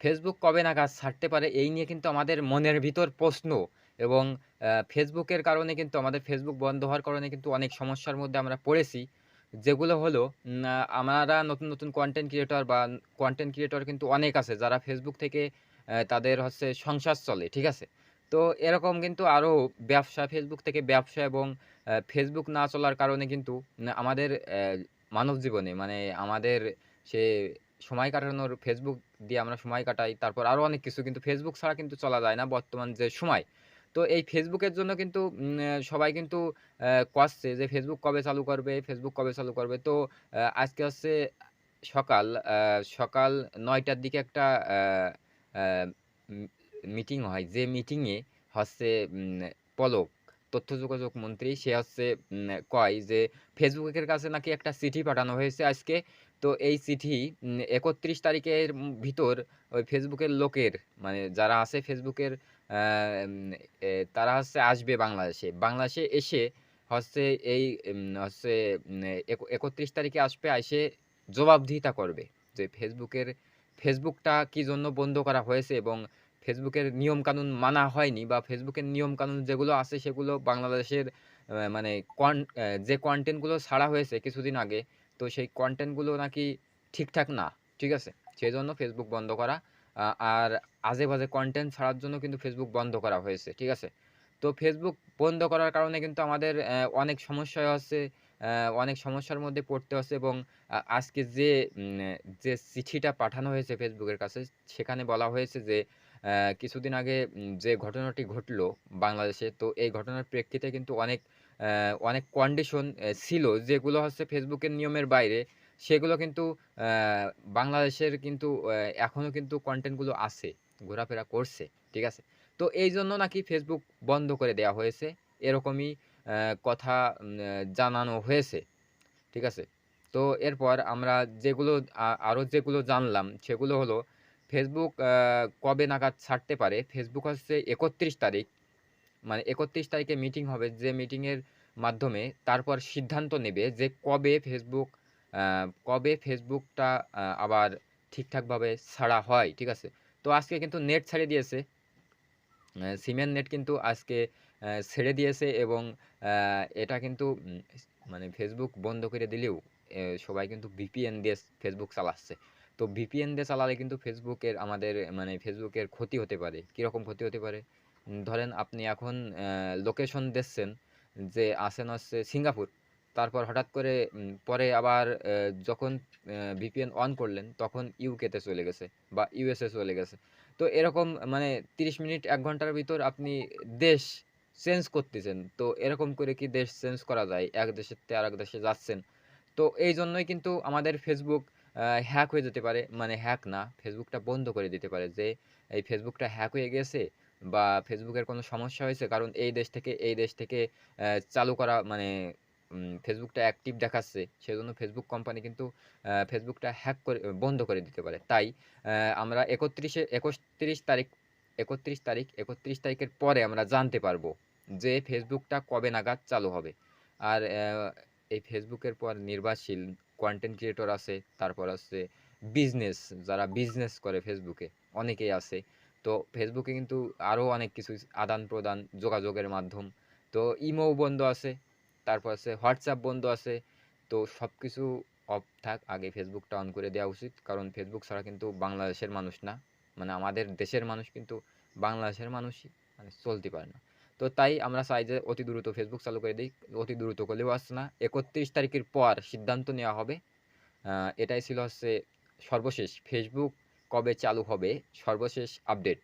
Facebook কবে নাগাদ ছাড়তে পারে এই নিয়ে কিন্তু আমাদের মনের ভিতর প্রশ্ন এবং ফেসবুকের কারণে কিন্তু আমাদের ফেসবুক বন্ধ হওয়ার কারণে কিন্তু অনেক সমস্যার মধ্যে আমরা পড়েছি। যেগুলো হলো আমরা নতুন, নতুন কনটেন্ট ক্রিয়েটর বা কনটেন্ট ক্রিয়েটর কিন্তু অনেক আছে যারা ফেসবুক থেকে তাদের হচ্ছে সংসার চলে। ঠিক আছে? তো এরকম কিন্তু আরও ব্যবসা ফেসবুক থেকে ব্যবসা এবং ফেসবুক না চলার কারণে কিন্তু আমাদের মানব জীবনে মানে আমাদের সে সময় কাটানোর ফেসবুক দিয়ে আমরা সময় কাটাই। তারপর আরও অনেক কিছু কিন্তু ফেসবুক ছাড়া কিন্তু চলা যায় না বর্তমান যে সময়। তো এই ফেসবুকের জন্য কিন্তু সবাই কিন্তু কষছে যে ফেসবুক কবে চালু করবে, ফেসবুক কবে চালু করবে। তো আজকে হচ্ছে সকাল সকাল নয়টার দিকে একটা মিটিং হয়। যে মিটিংয়ে হচ্ছে পলক তথ্য যোগাযোগ মন্ত্রী সে হচ্ছে কয় যে ফেসবুকের কাছে নাকি একটা চিঠি পাঠানো হয়েছে আজকে। তো এই চিঠি ৩১ তারিখের ভিতর ওই ফেসবুকের লোকের মানে যারা আছে ফেসবুকের তারা হচ্ছে আসবে বাংলাদেশে। বাংলাদেশে এসে হচ্ছে এই হচ্ছে একত্রিশ তারিখে আসবে, এসে জবাবদিহিতা করবে। যে ফেসবুকের ফেসবুকটা কি জন্য বন্ধ করা হয়েছে এবং ফেসবুকের নিয়মকানুন মানা হয়নি বা ফেসবুকের নিয়মকানুন যেগুলো আছে সেগুলো বাংলাদেশের মানে কন যে কনটেন্টগুলো ছাড়া হয়েছে কিছুদিন আগে, তো সেই কনটেন্টগুলো নাকি ঠিকঠাক না। ঠিক আছে? সেই জন্য ফেসবুক বন্ধ করা। আর আজে-বাজে কনটেন্ট ছাড়ার জন্য কিন্তু ফেসবুক বন্ধ করা হয়েছে। ঠিক আছে? তো ফেসবুক বন্ধ করার কারণে কিন্তু আমাদের অনেক সমস্যা হচ্ছে, অনেক সমস্যার মধ্যে পড়তে হচ্ছে এবং আজকে যে যে চিঠিটা পাঠানো হয়েছে ফেসবুকের কাছে, সেখানে বলা হয়েছে যে কিছুদিন আগে যে ঘটনাটি ঘটলো বাংলাদেশে, তো এই ঘটনার প্রেক্ষিতে কিন্তু অনেক অনেক কন্ডিশন ছিল যেগুলো হচ্ছে ফেসবুকের নিয়মের বাইরে। সেগুলো কিন্তু বাংলাদেশের কিন্তু অ্যা এখনও কিন্তু কন্টেন্টগুলো আছে। ঘোরাফেরা করছে। ঠিক আছে? তো এই জন্য নাকি ফেসবুক বন্ধ করে দেয়া হয়েছে। এরকমই কথা জানানো হয়েছে। ঠিক আছে? তো এরপর আমরা যেগুলো আরও যেগুলো জানলাম, সেগুলো হলো ফেসবুক কবে নাগাদ ছাড়তে পারে। ফেসবুক হচ্ছে ৩১ তারিখ মানে ৩১ তারিখে মিটিং হবে। যে মিটিংয়ের মাধ্যমে তারপর সিদ্ধান্ত নেবে যে কবে ফেসবুক কবে ফেসবুকটা আবার ঠিকঠাকভাবে ছাড়া হয়। ঠিক আছে? তো আজকে কিন্তু নেট ছেড়ে দিয়েছে। সিমের নেট কিন্তু আজকে ছেড়ে দিয়েছে এবং এটা কিন্তু মানে ফেসবুক বন্ধ করে দিলেও সবাই কিন্তু ভিপিএন দিয়ে ফেসবুক চালাচ্ছে। তো ভিপিএন দিয়ে চালালে কিন্তু ফেসবুকের আমাদের মানে ফেসবুকের ক্ষতি হতে পারে। কীরকম ক্ষতি হতে পারে? ধরেন আপনি এখন লোকেশন দিচ্ছেন যে আছেন হচ্ছে সিঙ্গাপুর। তারপর হঠাৎ করে পরে আবার যখন ভিপিএন অন করলেন, তখন ইউকেতে চলে গেছে বা ইউএসএ চলে গেছে। তো এরকম মানে ৩০ মিনিট, এক ঘণ্টার ভিতর আপনি দেশ চেঞ্জ করতেছেন। তো এরকম করে কি দেশ চেঞ্জ করা যায়? এক দেশের থেকে আরেক দেশে যাচ্ছেন। তো এই জন্যই কিন্তু আমাদের ফেসবুক হ্যাক হয়ে যেতে পারে। মানে হ্যাক না, ফেসবুকটা বন্ধ করে দিতে পারে যে এই ফেসবুকটা হ্যাক হয়ে গেছে বা ফেসবুকের কোনো সমস্যা হয়েছে কারণ এই দেশ থেকে এই দেশ থেকে চালু করা মানে ফেসবুকটা অ্যাক্টিভ দেখাচ্ছে। সেজন্য ফেসবুক কোম্পানি কিন্তু ফেসবুকটা হ্যাক করে বন্ধ করে দিতে পারে। তাই আমরা একত্রিশে একত্রিশ তারিখ ৩১ তারিখ ৩১ তারিখের পরে আমরা জানতে পারব যে ফেসবুকটা কবে নাগাদ চালু হবে। আর এই ফেসবুকের পর নির্ভরশীল কনটেন্ট ক্রিয়েটর আছে, তারপর হচ্ছে বিজনেস যারা বিজনেস করে ফেসবুকে অনেকেই আছে। তো ফেসবুকে কিন্তু আরও অনেক কিছু আদান-প্রদান যোগাযোগের মাধ্যম। তো ইমোও বন্ধ আছে। তারপর হচ্ছে হোয়াটসঅ্যাপ বন্ধ আছে। তো সবকিছু অফ থাক আগে ফেসবুকটা অন করে দেওয়া উচিত। কারণ ফেসবুক ছাড়া কিন্তু বাংলাদেশের মানুষ না। মানে আমাদের দেশের মানুষ কিন্তু বাংলাদেশের মানুষই মানে চলতে পারে না। তো তাই আমরা চাই যে অতি দ্রুত ফেসবুক চালু করে দিই অতি দ্রুত করলেও আসছে না। ৩১ তারিখের পর সিদ্ধান্ত নেওয়া হবে। এটাই ছিল হচ্ছে সর্বশেষ ফেসবুক কবে চালু হবে সর্বশেষ আপডেট।